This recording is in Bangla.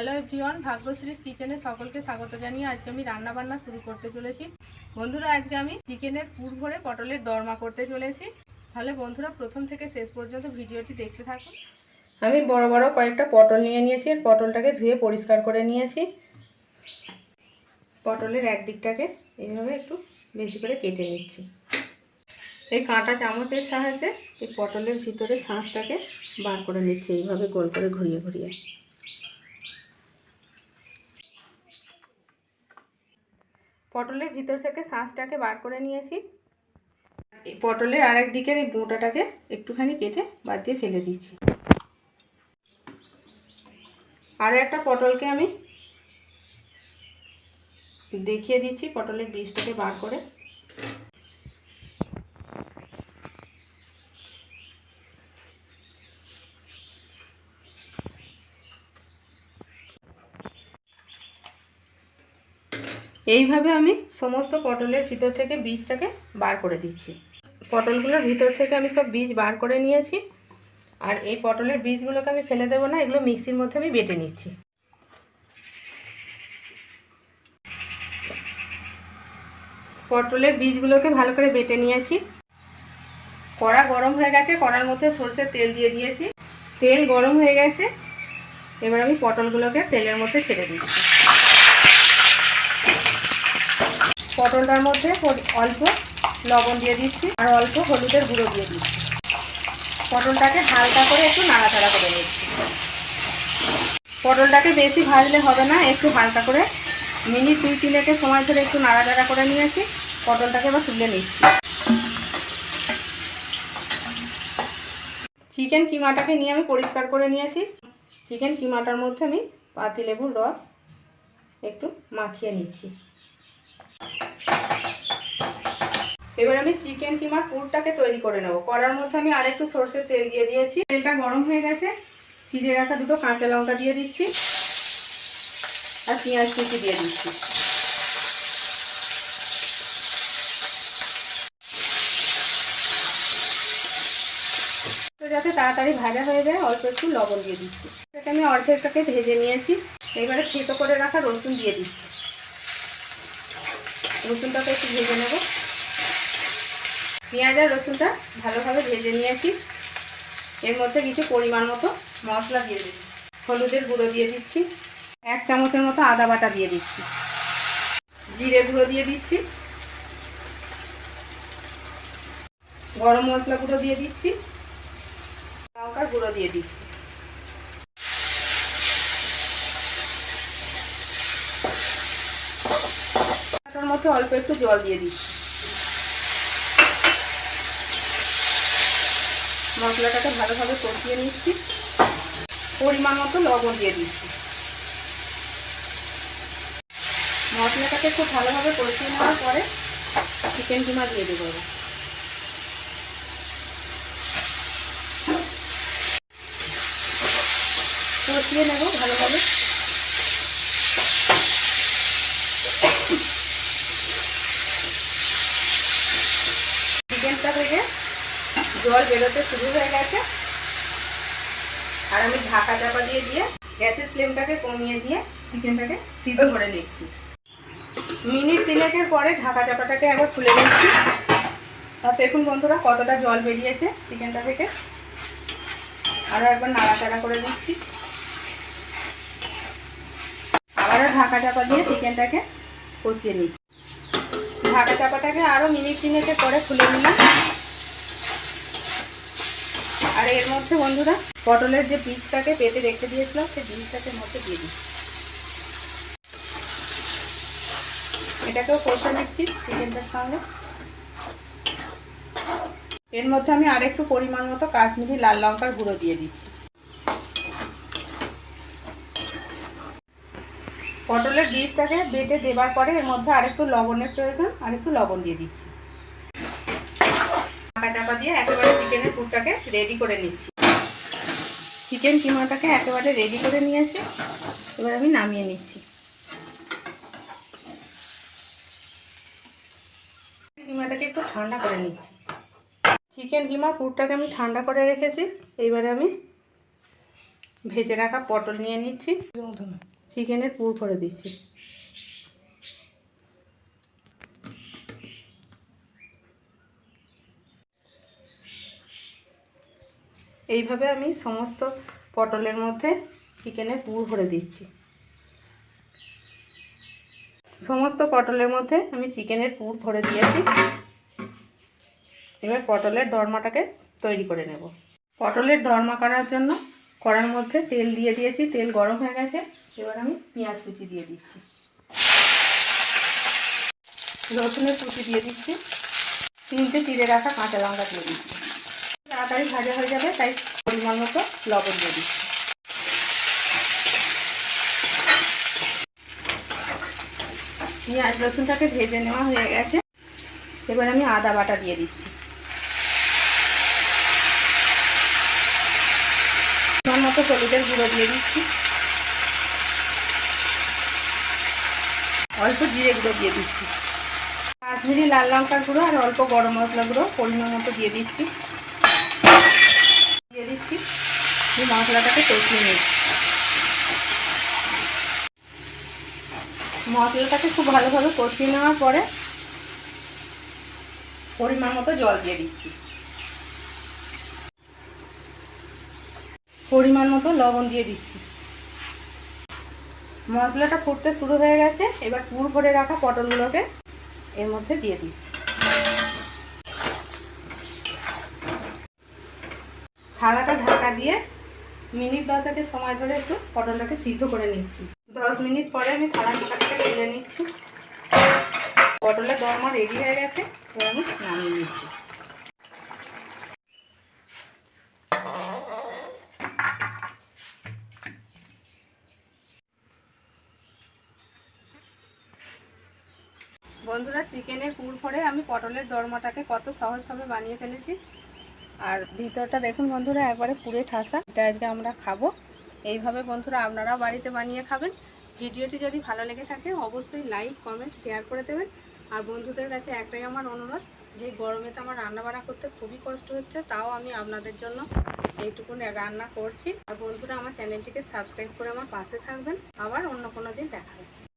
হ্যালো এভরিওয়ান, ভাগ্যশ্রীস কিচেনে সকলকে স্বাগত জানিয়ে আজকে আমি রান্না বান্না শুরু করতে চলেছি। বন্ধুরা, আজকে আমি চিকেনের পুর ভরে পটলের দরমা করতে চলেছি। তাহলে বন্ধুরা, প্রথম থেকে শেষ পর্যন্ত ভিডিওটি দেখতে থাকুন। আমি বড় বড় কয়েকটা পটল নিয়ে নিয়েছি, আর পটলটাকে ধুয়ে পরিষ্কার করে নিয়েছি। পটলের একদিকটাকে এইভাবে একটু বেশি করে কেটে নিচ্ছি। এই কাঁটা চামচের সাহায্যে এই পটলের ভিতরে শাঁসটাকে বার করে নিচ্ছি, এইভাবে গোল করে ঘুরিয়ে ঘুরিয়ে। পটলের ভিতর থেকে শাঁসটাকে বার করে নিয়েছি। পটলের আরেক দিকের এই বোঁটাটাকে একটুখানি কেটে বাদ দিয়ে ফেলে দিচ্ছি। আরও একটা পটলকে আমি দেখিয়ে দিচ্ছি, পটলের বীজটাকে বার করে। এইভাবে আমি সমস্ত পটলের ভিতর থেকে বীজটাকে বার করে দিচ্ছি। পটলগুলোর ভিতর থেকে আমি সব বীজ বার করে নিয়েছি। আর এই পটলের বীজগুলোকে আমি ফেলে দেবো না, এগুলো মিক্সির মধ্যে আমি বেটে নিচ্ছি। পটলের বীজগুলোকে ভালো করে বেটে নিয়েছি। কড়া গরম হয়ে গেছে, কড়ার মধ্যে সরষের তেল দিয়ে দিয়েছি। তেল গরম হয়ে গেছে, এবার আমি পটলগুলোকে তেলের মধ্যে ছেড়ে দিচ্ছি। পটলটার মধ্যে অল্প লবণ দিয়ে দিচ্ছি আর অল্প হলুদের গুঁড়ো দিয়ে দিচ্ছি। পটলটাকে হালকা করে একটু নাড়াচাড়া করে নিচ্ছি। পটলটাকে বেশি ভাজলে হবে না, একটু হালকা করে। মিনিট দুই তিনেকের সময় ধরে একটু নাড়াচাড়া করে নিয়েছি। পটলটাকে এবার তুলে নিচ্ছি। চিকেন কিমাটাকে নিয়ে আমি পরিষ্কার করে নিয়েছি। চিকেন কিমাটার মধ্যে আমি পাতিলেবুর রস একটু মাখিয়ে নিচ্ছি। এবার আমি চিকেন কিমার পুরটাকে তৈরি করে নেব। কড়ার মধ্যে আমি আরেকটু সর্ষের তেল দিয়ে দিয়েছি। তেলটা গরম হয়ে গেছে। চিড়ে রাখা দুটো কাঁচা লঙ্কা দিয়ে দিচ্ছি। আর পেঁয়াজ কুচি দিয়ে দিচ্ছি। যাতে তাড়াতাড়ি ভাজা হয়ে যায়, অল্প একটু লবণ দিয়ে দিচ্ছি। এটাকে আমি অর্ধেকটাকে ভেজে নিয়েছি। এবারে থেতো করে রাখা রসুন দিয়ে দিচ্ছি। রসুনটাকে একটু ভেজে নেব। পেঁয়াজ আর রসুনটা ভালোভাবে ভেজে নিয়েছি। এর মধ্যে কিছু পরিমাণ মতো মশলা দিয়ে দিচ্ছি। হলুদের গুঁড়ো দিয়ে দিচ্ছি। এক চামচের মতো আদা বাটা দিয়ে দিচ্ছি। জিরে গুঁড়ো দিয়ে দিচ্ছি। গরম মশলা গুঁড়ো দিয়ে দিচ্ছি। লঙ্কার গুঁড়ো দিয়ে দিচ্ছি। মধ্যে অল্প একটু জল দিয়ে দিচ্ছি। মশলাটাকে ভালোভাবে কষিয়ে নিচ্ছি। পরিমাণ মতো লবণ দিয়ে দিচ্ছি। মশলাটাকে খুব ভালোভাবে কষিয়ে নেওয়ার পরে চিকেন কিমা দিয়ে দেবো কষিয়ে নেব ভালোভাবে চিকেনটা থেকে জল বেরোতে শুরু হয়ে গেছে। আর আমি ঢাকা চাপা দিয়ে দিয়ে গ্যাসের ফ্লেমটাকে কমিয়ে দিয়ে চিকেনটাকে সিদ্ধ করে নিচ্ছি। মিনিট তিনেকের পরে ঢাকা চাপাটাকে একবার খুলে নিচ্ছি। আর দেখুন বন্ধুরা, কতটা জল বেরিয়েছে চিকেনটা থেকে। আরও একবার নাড়াচাড়া করে দিচ্ছি আবারও ঢাকা চাপা দিয়ে চিকেনটাকে কষিয়ে নিচ্ছি। ঢাকা চাপাটাকে আরও মিনিট তিনেকের পরে খুলে নিলাম। আর এর মধ্যে বন্ধুরা, পটলের যে বীজটাকে পেতে রেখে দিয়েছিলাম, সেই বীজটাকে মধ্যে দিয়ে দিচ্ছি। এটাকেও কষে নিচ্ছি চিকেনটার সঙ্গে। এর মধ্যে আমি আরেকটু পরিমাণ মতো কাশ্মীরি লাল লঙ্কার গুঁড়ো দিয়ে দিচ্ছি। পটলের বীজটাকে বেটে দেবার পরে এর মধ্যে আরেকটু লবণের প্রয়োজন, আরেকটু লবণ দিয়ে দিচ্ছি। ঢাকা চাপা দিয়ে একেবারে চিকেনের পুরটাকে রেডি করে নিচ্ছি। চিকেন কিমাটাকে একেবারে রেডি করে নিয়েছি। এবার আমি নামিয়ে নিচ্ছি। কিমাটাকে একটু ঠান্ডা করে নিচ্ছি। চিকেন কিমা পুরটাকে আমি ঠান্ডা করে রেখেছি। এইবারে আমি ভেজে রাখা পটল নিয়ে নিচ্ছি। চিকেনের পুর করে দিচ্ছি। এইভাবে আমি সমস্ত পটলের মধ্যে চিকেনের পুর ভরে দিচ্ছি। সমস্ত পটলের মধ্যে আমি চিকেনের পুর ভরে দিয়েছি। এবার পটলের দরমাটাকে তৈরি করে নেব। পটলের দরমা করার জন্য কড়ার মধ্যে তেল দিয়ে দিয়েছি, তেল গরম হয়ে গেছে। এবার আমি পেঁয়াজ কুচি দিয়ে দিচ্ছি। রসুনের কুচি দিয়ে দিচ্ছি। তিনটে চিড়ে রাখা কাঁচা লঙ্কা দিয়ে দিচ্ছি। তাড়াতাড়ি ভাজা হয়ে যাবে, তাই পরিমাণ মতো লবণ দিয়ে দিচ্ছি। পেঁয়াজ রসুনটাকে ভেজে নেওয়া হয়ে গেছে। এবার আমি আদা বাটা দিয়ে দিচ্ছি। আমার মতো হলুদের গুঁড়ো দিয়ে দিচ্ছি। অল্প জিরে গুঁড়ো দিয়ে দিচ্ছি। কাশ্মীরি লাল লঙ্কার গুঁড়ো আর অল্প গরম মশলা গুঁড়ো পরিমাণ মতো দিয়ে দিচ্ছি। দিচ্ছি। এই মশলাটাকে কষিয়ে নিচ্ছি। মশলাটাকে খুব ভালোভাবে কষিয়ে নেওয়ার পরে পরিমাণ মতো জল দিয়ে দিচ্ছি। পরিমাণ মতো লবণ দিয়ে দিচ্ছি। মশলাটা ফুটতে শুরু হয়ে গেছে। এবার পুর ভরে রাখা পটলগুলোকে এর মধ্যে দিয়ে দিচ্ছি। থালাটা ঢাকা দিয়ে মিনিট দশেকের সময় ধরে একটু পটলটাকে সিদ্ধ করে নিচ্ছি। দশ মিনিট পরে আমি থালা ঢাকাটাকে তুলে নিচ্ছি। পটলের দরমা রেডি হয়ে গেছে, এবার আমি নামিয়ে নিচ্ছি। বন্ধুরা চিকেনের পুর ভরে আমি পটলের দরমাটাকে কত সহজভাবে বানিয়ে ফেলেছি। আর ভিতরটা দেখুন বন্ধুরা, একবারে পুরে ঠাসা। এটা আজকে আমরা খাব। এইভাবে বন্ধুরা আপনারাও বাড়িতে বানিয়ে খাবেন। ভিডিওটি যদি ভালো লেগে থাকে, অবশ্যই লাইক, কমেন্ট, শেয়ার করে দেবেন। আর বন্ধুদের কাছে একটাই আমার অনুরোধ, যে গরমে তো আমার রান্না বান্না করতে খুবই কষ্ট হচ্ছে, তাও আমি আপনাদের জন্য এইটুকু রান্না করছি। আর বন্ধুরা, আমার চ্যানেলটিকে সাবস্ক্রাইব করে আমার পাশে থাকবেন। আবার অন্য কোনো দিন দেখা হচ্ছে।